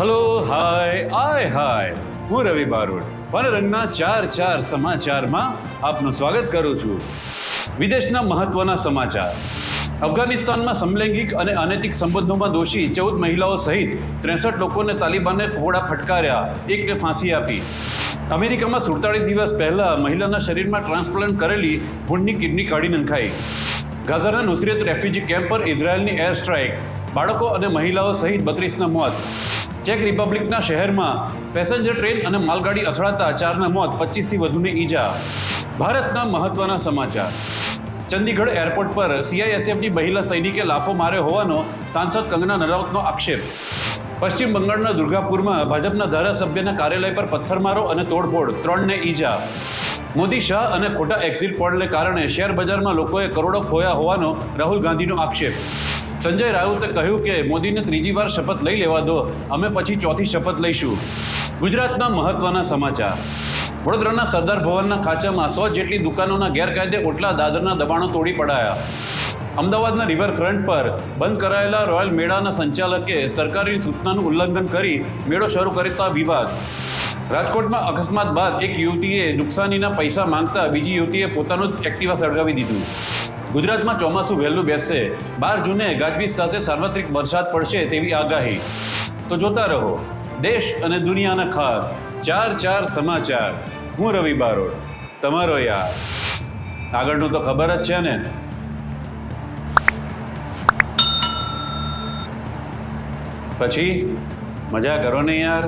Hello hi આય હાય હું રવિ બારોટ. વનરંગના ચાર ચાર સમાચારમાં આપનું સ્વાગત કરું છું. વિદેશના મહત્વના સમાચાર. અફઘાનિસ્તાનમાં સમલૈંગિક અને અનૈતિક સંબંધોમાં દોષી ચૌદ મહિલાઓ સહિત ત્રેસઠ લોકોને તાલિબાને કોડા ફટકાર્યા, એકને ફાંસી આપી. અમેરિકામાં સુડતાળીસ દિવસ પહેલા મહિલાના શરીરમાં ટ્રાન્સપ્લાન્ટ કરેલી ભૂંડની કિડની કાઢી નંખાઈ. ગાઝાના નુસરત રેફ્યુજી કેમ્પ પર ઇઝરાયલની એર સ્ટ્રાઇક બાળકો અને મહિલાઓ સહિત બત્રીસના મોત. ચેક રિપબ્લિકના શહેરમાં પેસેન્જર ટ્રેન અને માલગાડી અથડાતા ચારના મોત પચીસથી વધુની ઈજા. ભારતના મહત્વના સમાચાર. ચંદીગઢ એરપોર્ટ પર સીઆઈએસએફની મહિલા સૈનિકે લાફો માર્યો હોવાનો સાંસદ કંગના નરાવતનો આક્ષેપ. પશ્ચિમ બંગાળના દુર્ગાપુરમાં ભાજપના ધારાસભ્યના કાર્યાલય પર પથ્થરમારો અને તોડફોડ, ત્રણને ઈજા. મોદી શાહ અને ખોટા એક્ઝિટ પોલને કારણે શેર બજારમાં લોકોએ કરોડો ખોયા હોવાનો રાહુલ ગાંધીનો આક્ષેપ. સંજય રાઉતે કહ્યું કે, મોદીને ત્રીજી વાર શપથ લઈ લેવા દો, અમે પછી ચોથી શપથ લઈશું. ગુજરાતના મહત્વના સમાચાર. વડોદરાના સરદાર ભવનના ખાંચામાં સો જેટલી દુકાનોના ગેરકાયદે ઓટલા દાદરના દબાણો તોડી પડાયા. અમદાવાદના રિવરફ્રન્ટ પર બંધ કરાયેલા રોયલ મેળાના સંચાલકે સરકારી સૂચનાનું ઉલ્લંઘન કરી મેળો શરૂ કરતા વિવાદ. રાજકોટમાં અકસ્માત બાદ એક યુવતીએ નુકસાનીના પૈસા માંગતા બીજી યુવતીએ પોતાનું જ એક્ટિવા સળગાવી દીધું. ગુજરાતમાં ચોમાસું વહેલું બેસશે. બાર જૂને ગાજવીજ સાથે સાર્વત્રિક વરસાદ પડશે તેવી આગાહી. તો જોતા રહો. દેશ અને દુનિયાના ખાસ ચાર ચાર સમાચાર. હું રવિ બારોડ. તમારો યાર. આગળનું તો ખબર જ છે ને. પછી? મજા કરો ને યાર.